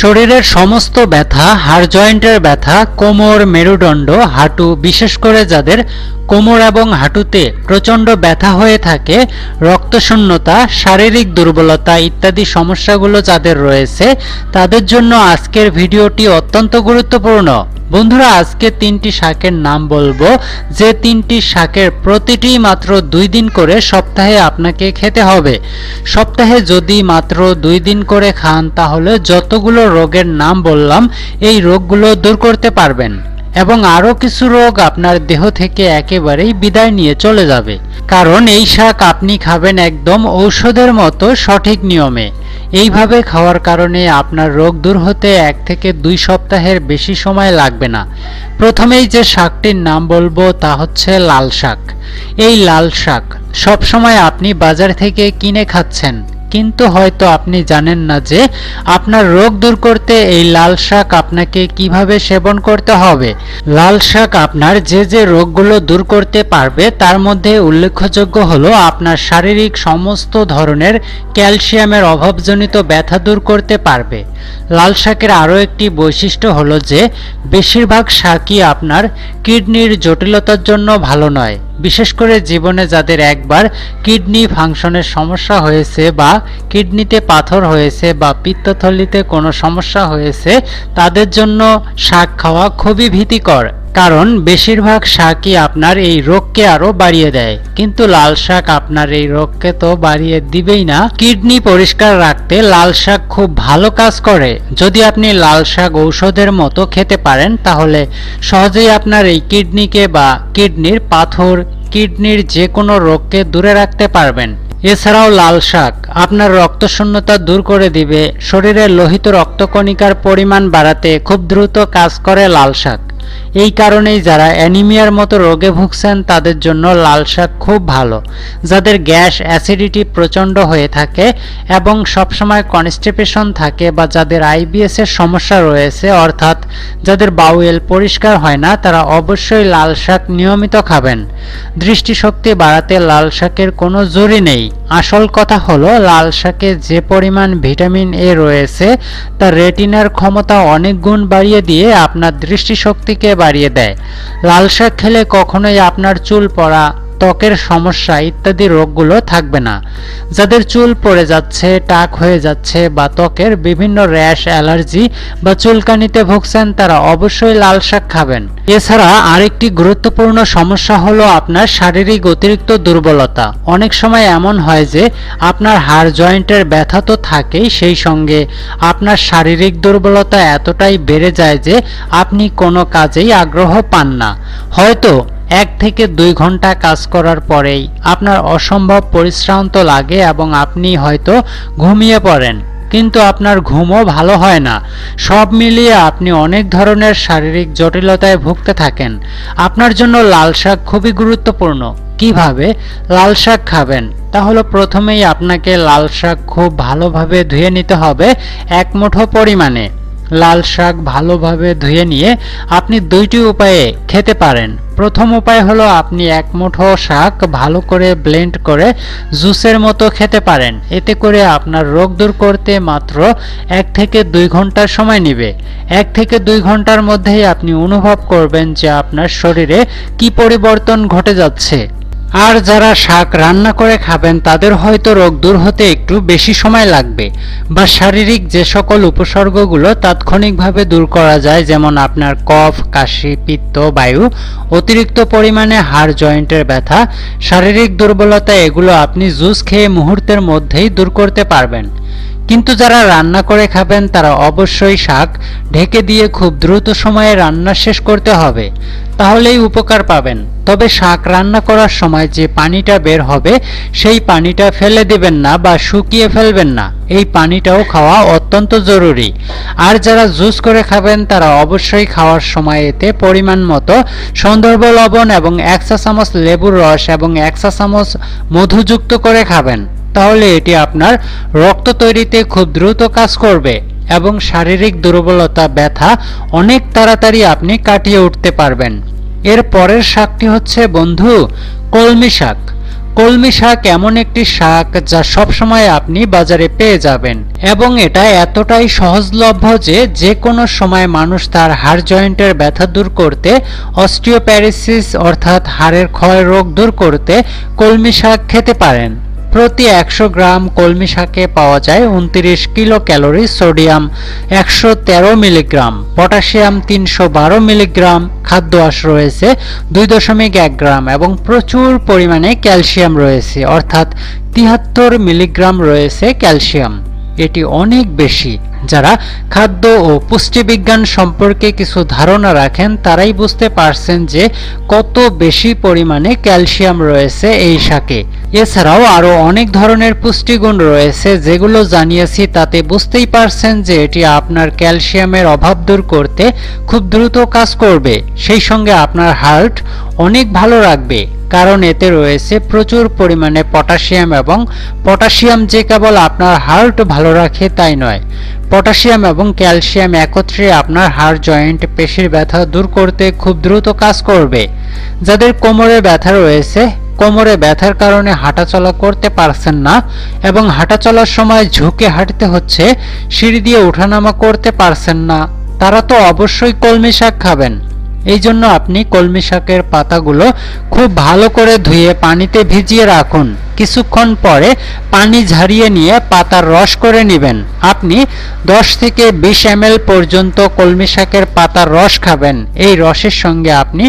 শরীরের সমস্ত ব্যথা, হাড় জয়েন্টের ব্যথা, কোমর মেরুদণ্ড, হাঁটু, বিশেষ করে যাদের কোমর এবং হাঁটুতে প্রচণ্ড ব্যথা হয়ে থাকে, রক্তশূন্যতা, শারীরিক দুর্বলতা ইত্যাদি সমস্যাগুলো যাদের রয়েছে, তাদের জন্য আজকের ভিডিওটি অত্যন্ত গুরুত্বপূর্ণ। বন্ধুরা, আজকে তিনটি শাকের নাম বলব। যে তিনটি শাকের প্রতিটি মাত্র দুই দিন করে সপ্তাহে আপনাকে খেতে হবে। সপ্তাহে যদি মাত্র দুই দিন করে খান, তাহলে যতগুলো রোগের নাম বললাম, এই রোগগুলো দূর করতে পারবেন। এবং আরও কিছু রোগ আপনার দেহ থেকে একেবারেই বিদায় নিয়ে চলে যাবে। কারণ এই শাক আপনি খাবেন একদম ঔষধের মতো সঠিক নিয়মে। এইভাবে খাওয়ার কারণে আপনার রোগ দূর হতে এক থেকে দুই সপ্তাহের বেশি সময় লাগবে না। প্রথমেই যে শাকটির নাম বলব তা হচ্ছে লাল শাক। এই লাল শাক সবসময় আপনি বাজার থেকে কিনে খাচ্ছেন। কিন্তু হয়তো আপনি জানেন না যে আপনার রোগ দূর করতে এই লাল শাক আপনাকে কীভাবে সেবন করতে হবে। লাল শাক আপনার যে যে রোগগুলো দূর করতে পারবে, তার মধ্যে উল্লেখযোগ্য হলো আপনার শারীরিক সমস্ত ধরনের ক্যালসিয়ামের অভাবজনিত ব্যথা দূর করতে পারবে। লাল শাকের আরও একটি বৈশিষ্ট্য হলো যে, বেশিরভাগ শাকই আপনার কিডনির জটিলতার জন্য ভালো নয়। বিশেষ করে জীবনে যাদের একবার কিডনি ফাংশনের সমস্যা হয়েছে বা কিডনিতে পাথর হয়েছে বা পিত্তথলিতে কোনো সমস্যা হয়েছে, তাদের জন্য শাক খাওয়া খুবই ভীতিকর। কারণ বেশিরভাগ শাকই আপনার এই রোগকে আরও বাড়িয়ে দেয়। কিন্তু লাল শাক আপনার এই রোগকে তো বাড়িয়ে দিবেই না। কিডনি পরিষ্কার রাখতে লাল শাক খুব ভালো কাজ করে। যদি আপনি লাল শাক ঔষধের মতো খেতে পারেন, তাহলে সহজেই আপনার এই কিডনিকে বা কিডনির পাথর, কিডনির যে কোনো রোগকে দূরে রাখতে পারবেন। এছাড়াও লাল শাক আপনার রক্তশূন্যতা দূর করে দিবে। শরীরে লোহিত রক্তকণিকার পরিমাণ বাড়াতে খুব দ্রুত কাজ করে লাল শাক। এই কারণেই যারা অ্যানিমিয়ার মতো রোগে ভুগছেন, তাদের জন্য লাল শাক খুব ভালো। যাদের গ্যাস অ্যাসিডিটি প্রচণ্ড হয়ে থাকে এবং সবসময় কনস্টিপেশন থাকে বা যাদের আইবিএস এর সমস্যা রয়েছে, অর্থাৎ যাদের বাউয়েল পরিষ্কার হয় না, তারা অবশ্যই লাল শাক নিয়মিত খাবেন। দৃষ্টিশক্তি বাড়াতে লাল শাকের কোনো জুরি নেই। আসল কথা হলো, লাল শাকে যে পরিমাণ ভিটামিন এ রয়েছে, তা রেটিনার ক্ষমতা অনেক গুণ বাড়িয়ে দিয়ে আপনার দৃষ্টিশক্তিকে বাড়িয়ে দেয়। লাল শাক খেলে কখনোই আপনার চুল পড়া ত্বকের সমস্যা ইত্যাদি রোগগুলো থাকবে না। যাদের চুল পড়ে যাচ্ছে, টাক হয়ে যাচ্ছে বা ত্বকের বিভিন্ন র্যাশ, অ্যালার্জি বা চুলকানিতে ভুগছেন, তারা অবশ্যই লাল শাক খাবেন। এছাড়া আরেকটি গুরুত্বপূর্ণ সমস্যা হলো আপনার শারীরিক অতিরিক্ত দুর্বলতা। অনেক সময় এমন হয় যে আপনার হাড় জয়েন্টের ব্যথা তো থাকেই সেই সঙ্গে আপনার শারীরিক দুর্বলতা এতটাই বেড়ে যায় যে আপনি কোনো কাজেই আগ্রহ পান না। হয়তো এক থেকে দুই ঘণ্টা কাজ করার পরেই আপনার অসম্ভব পরিশ্রান্ত লাগে এবং আপনি হয়তো ঘুমিয়ে পড়েন। কিন্তু আপনার ঘুমও ভালো হয় না। সব মিলিয়ে আপনি অনেক ধরনের শারীরিক জটিলতায় ভুগতে থাকেন। আপনার জন্য লাল শাক খুবই গুরুত্বপূর্ণ। কীভাবে? লাল শাক খাবেন। তাহলে প্রথমেই আপনাকে লাল শাক খুব ভালোভাবে ধুয়ে নিতে হবে এক মুঠো পরিমাণে। লাল শাক ভালোভাবে ধুয়ে নিয়ে আপনি দুইটি উপায়ে খেতে পারেন। প্রথম উপায় হলো আপনি এক মুঠো শাক ভালো করে ব্লেন্ড করে জুসের মতো খেতে পারেন। এতে করে আপনার রোগ দূর করতে মাত্র এক থেকে দুই ঘণ্টার সময় নেবে। এক থেকে দুই ঘণ্টার মধ্যেই আপনি অনুভব করবেন যে আপনার শরীরে কি পরিবর্তন ঘটে যাচ্ছে। আর যারা শাক রান্না করে খাবেন, তাদের হয়তো রোগ দূর হতে একটু বেশি সময় লাগবে। বা শারীরিক যে সকল উপসর্গগুলো তাৎক্ষণিকভাবে দূর করা যায়, যেমন আপনার কফ, কাশি, পিত্ত, বায়ু, অতিরিক্ত পরিমাণে হাড় জয়েন্টের ব্যথা, শারীরিক দুর্বলতা, এগুলো আপনি জুস খেয়ে মুহূর্তের মধ্যেই দূর করতে পারবেন। কিন্তু যারা রান্না করে খাবেন, তারা অবশ্যই শাক ঢেকে দিয়ে খুব দ্রুত সময়ে রান্না শেষ করতে হবে। তাহলেই উপকার পাবেন। তবে শাক রান্না করার সময় যে পানিটা বের হবে, সেই পানিটা ফেলে দেবেন না বা শুকিয়ে ফেলবেন না। এই পানিটাও খাওয়া অত্যন্ত জরুরি। আর যারা জুস করে খাবেন, তারা অবশ্যই খাওয়ার সময় এতে পরিমাণ মতো সন্দর্ভ লবণ এবং এক চা চামচ লেবুর রস এবং এক চা চামচ মধুযুক্ত করে খাবেন। তাহলে এটি আপনার রক্ত তৈরিতে খুব দ্রুত কাজ করবে এবং শারীরিক দুর্বলতা, ব্যথা অনেক তাড়াতাড়ি আপনি কাটিয়ে উঠতে পারবেন। এর পরের শাকটি হচ্ছে, বন্ধু, কলমি শাক। কলমি শাক এমন একটি শাক যা সবসময় আপনি বাজারে পেয়ে যাবেন এবং এটা এতটাই সহজলভ্য যে যে কোনো সময় মানুষ তার হাড় জয়েন্টের ব্যথা দূর করতে অস্টিওপ্যারিসিস অর্থাৎ হাড়ের ক্ষয় রোগ দূর করতে কলমি শাক খেতে পারেন। প্রতি একশো গ্রাম কলমি শাকে পাওয়া যায় উনত্রিশ কিলো ক্যালোরি সোডিয়াম, একশো তেরো মিলিগ্রাম। পটাশিয়াম, তিনশো বারো মিলিগ্রাম। খাদ্য আঁশ রয়েছে দুই দশমিক এক গ্রাম এবং প্রচুর পরিমাণে ক্যালসিয়াম রয়েছে, অর্থাৎ তিয়াত্তর মিলিগ্রাম রয়েছে ক্যালসিয়াম। এটি অনেক বেশি। যারা খাদ্য ও পুষ্টিবিজ্ঞান সম্পর্কে কিছু ধারণা রাখেন, তারাই বুঝতে পারছেন যে কত বেশি পরিমাণে ক্যালসিয়াম রয়েছে এই শাকে। এছাড়াও আরও অনেক ধরনের পুষ্টিগুণ রয়েছে যেগুলো জানিয়েছি, তাতে বুঝতেই পারছেন যে এটি আপনার ক্যালসিয়ামের অভাব দূর করতে খুব দ্রুত কাজ করবে। সেই সঙ্গে আপনার হার্ট অনেক ভালো রাখবে, কারণ এতে রয়েছে প্রচুর পরিমাণে পটাশিয়াম এবং পটাশিয়াম যে কেবল আপনার হার্ট ভালো রাখে তাই নয় পটাশিয়াম এবং ক্যালসিয়াম একত্রে আপনার হাড় জয়েন্ট পেশির ব্যথা দূর করতে খুব দ্রুত কাজ করবে। যাদের কোমরে ব্যথা রয়েছে, কোমরে ব্যথার কারণে হাঁটাচলা করতে পারছেন না এবং হাঁটাচলার সময় ঝুঁকে হাঁটতে হচ্ছে, সিঁড়ি দিয়ে ওঠানামা করতে পারছেন না, তারা তো অবশ্যই কলমি শাক খাবেন। এই জন্য আপনি কলমি শাকের পাতাগুলো খুব ভালো করে ধুয়ে পানিতে ভিজিয়ে রাখুন। কিছুক্ষণ পরে পানি ঝারিয়ে নিয়ে পাতার রস করে নেবেন। আপনি 10 থেকে 20 এম পর্যন্ত কলমি শাকের পাতার রস খাবেন। এই রসের সঙ্গে আপনি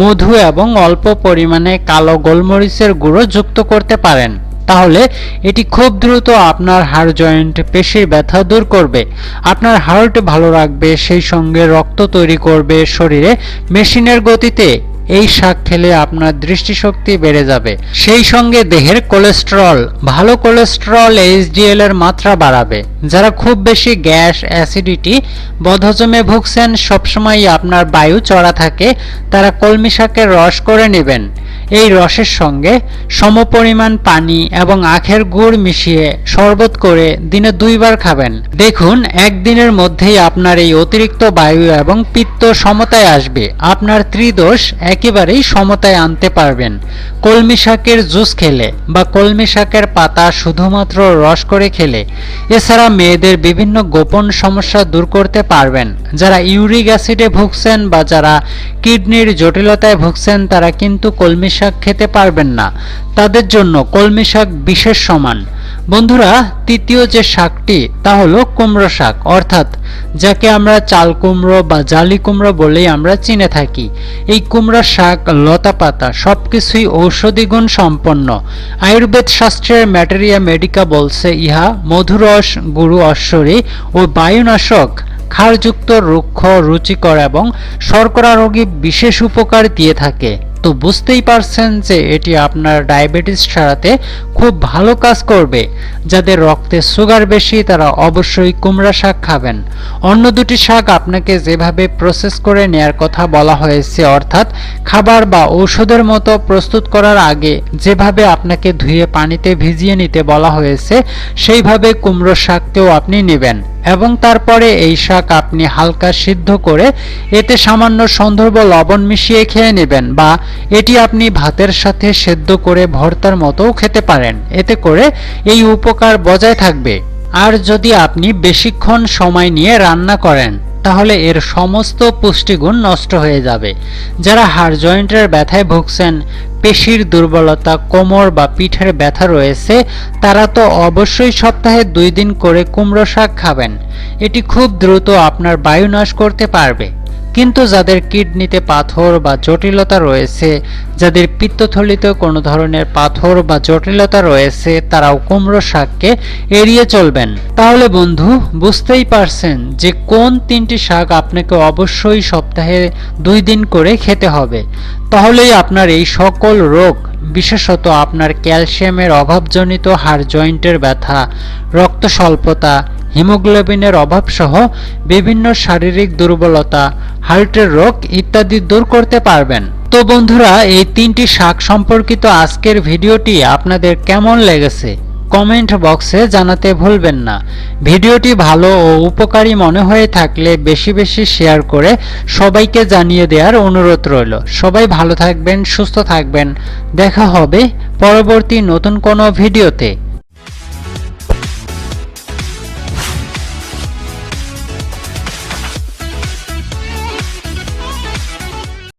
মধু এবং অল্প পরিমাণে কালো গোলমরিচের গুঁড়ো যুক্ত করতে পারেন। তাহলে এটি খুব দ্রুত আপনার হাড় জয়েন্ট পেশির ব্যথা দূর করবে। আপনার হার্ট ভালো রাখবে, সেই সঙ্গে রক্ত তৈরি করবে শরীরে মেশিনের গতিতে। এই শাক খেলে আপনার দৃষ্টিশক্তি বেড়ে যাবে। সেই সঙ্গে দেহের কোলেস্টেরল ভালো কোলেস্টেরল এইচডিএল এর মাত্রা বাড়াবে। যারা খুব বেশি গ্যাস অ্যাসিডিটি বদহজমে ভুগছেন সবসময় আপনার বায়ু চড়া থাকে, তারা কলমি শাকের রস করে নেবেন। এই রসের সঙ্গে সমপরিমাণ পানি এবং আখের গুড় মিশিয়ে শরবত করে দিনে দুইবার খাবেন। দেখুন, একদিনের মধ্যেই আপনার এই অতিরিক্ত বায়ু এবং পিত্ত সমতায় আসবে। আপনার ত্রিদোষ একেবারেই সমতায় আনতে পারবেন। কলমি শাকের জুস খেলে বা কলমি শাকের পাতা শুধুমাত্র রস করে খেলে, এছাড়া মেয়েদের বিভিন্ন গোপন সমস্যা দূর করতে পারবেন। যারা ইউরিক অ্যাসিডে ভুগছেন বা যারা কিডনির জটিলতায় ভুগছেন, তারা কিন্তু কলমি শাক খেতে পারবেন না। তাদের জন্য কলমি শাক বিশেষ সমান। বন্ধুরা, তৃতীয় যে শাকটি, তা হলো কুমড়ো শাক। অর্থাৎ, যাকে আমরা চাল কুমড়ো বা জালি কুমড়ো বলেই আমরা চিনে থাকি। এই কুমড়া শাক, লতা পাতা, সবকিছুই ঔষধি গুণ সম্পন্ন। আয়ুর্বেদ শাস্ত্রের ম্যাটেরিয়া মেডিকা বলছে, ইহা মধুরস, গুরু অশ্বরী ও বায়ুনাশক, ক্ষারযুক্ত রুক্ষ, রুচিকর এবং শর্করা রোগী বিশেষ উপকার দিয়ে থাকে। তো বুঝতেই পারছেন যে এটি আপনার ডায়াবেটিস সারাতে খুব ভালো কাজ করবে। যাদের রক্তে সুগার বেশি, তারা অবশ্যই কুমড়া শাক খাবেন। অন্য দুটি শাক আপনাকে যেভাবে প্রসেস করে নেয়ার কথা বলা হয়েছে, অর্থাৎ খাবার বা ঔষধের মতো প্রস্তুত করার আগে যেভাবে আপনাকে ধুয়ে পানিতে ভিজিয়ে নিতে বলা হয়েছে, সেইভাবে কুমড়ো শাককেও আপনি নেবেন। এবং তারপরে এই শাক আপনি হালকা সিদ্ধ করে, এতে সামান্য সন্দর্ভ লবণ মিশিয়ে খেয়ে নেবেন বা এটি আপনি ভাতের সাথে সেদ্ধ করে ভর্তার মতোও খেতে পারেন। এতে করে এই উপকার বজায় থাকবে। আর যদি আপনি বেশিক্ষণ সময় নিয়ে রান্না করেন, তাহলে এর সমস্ত পুষ্টিগুণ নষ্ট হয়ে যাবে। যারা হাড় জয়েন্টের ব্যথায় ভুগছেন, পেশির দুর্বলতা, কোমর বা পিঠের ব্যথা রয়েছে, তারা তো অবশ্যই সপ্তাহে দুই দিন করে কুমড়ো শাক খাবেন। এটি খুব দ্রুত আপনার বায়ু নাশ করতে পারবে। কিন্তু যাদের কিডনিতে পাথর বা জটিলতা রয়েছে, যাদের পিত্তথলিতে কোনো ধরনের পাথর বা জটিলতা রয়েছে, তারাও কুমড়ো শাককে এড়িয়ে চলবেন। তাহলে বন্ধু, বুঝতেই পারছেন যে কোন তিনটি শাক আপনাকে অবশ্যই সপ্তাহে দুই দিন করে খেতে হবে। তাহলেই আপনার এই সকল রোগ, বিশেষত আপনার ক্যালসিয়ামের অভাবজনিত হাড় জয়েন্টের ব্যথা রক্ত স্বল্পতা হিমোগ্লোবিনের অভাব সহ বিভিন্ন শারীরিক দুর্বলতা, হার্টের রোগ ইত্যাদি দূর করতে পারবেন। তো বন্ধুরা, এই তিনটি শাক সম্পর্কিত আজকের ভিডিওটি আপনাদের কেমন লেগেছে? কমেন্ট বক্সে জানাতে ভুলবেন না। ভিডিওটি ভালো ও উপকারী মনে হয়ে থাকলে বেশি বেশি শেয়ার করে সবাইকে জানিয়ে দেওয়ার অনুরোধ রইল। সবাই ভালো থাকবেন, সুস্থ থাকবেন। দেখা হবে পরবর্তী নতুন কোনো ভিডিওতে।